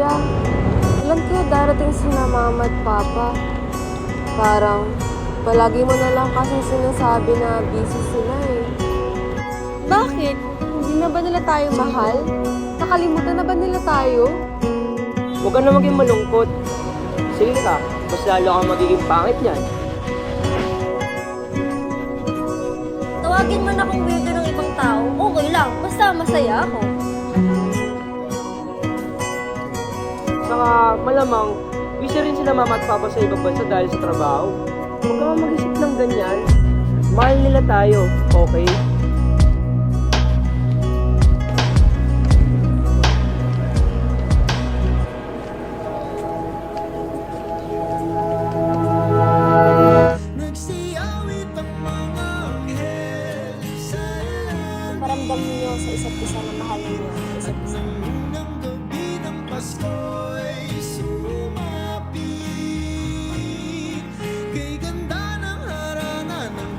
Kailan kaya darating si na mama at papa? Parang, palagi mo na lang kasi sinasabi na busy sila eh. Bakit? Hindi na ba nila tayo mahal? Nakalimutan na ba nila tayo? Huwag ka na maging malungkot. Sige ka, mas lalo kang magiging pangit niyan. Tawagin man akong weirdo ng ibang tao, okay lang. Basta masaya ako. Malamang, busy rin sila mama at sa ibang bansa dahil sa trabaho. Huwag ka nga mag-isip ng ganyan. Mahal nila tayo, okay? Paramdam niyo sa isa't isa na mahal niyo sa isa't isa.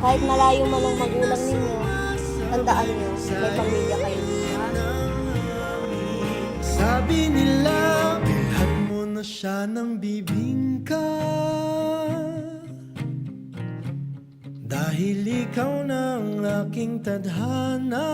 Kahit malayo man ang magulang ninyo, tandaan niyo, may pamilya kayo. Sabi nila, bilhan mo na siya ng bibingka Dahil ikaw na ang aking tadhana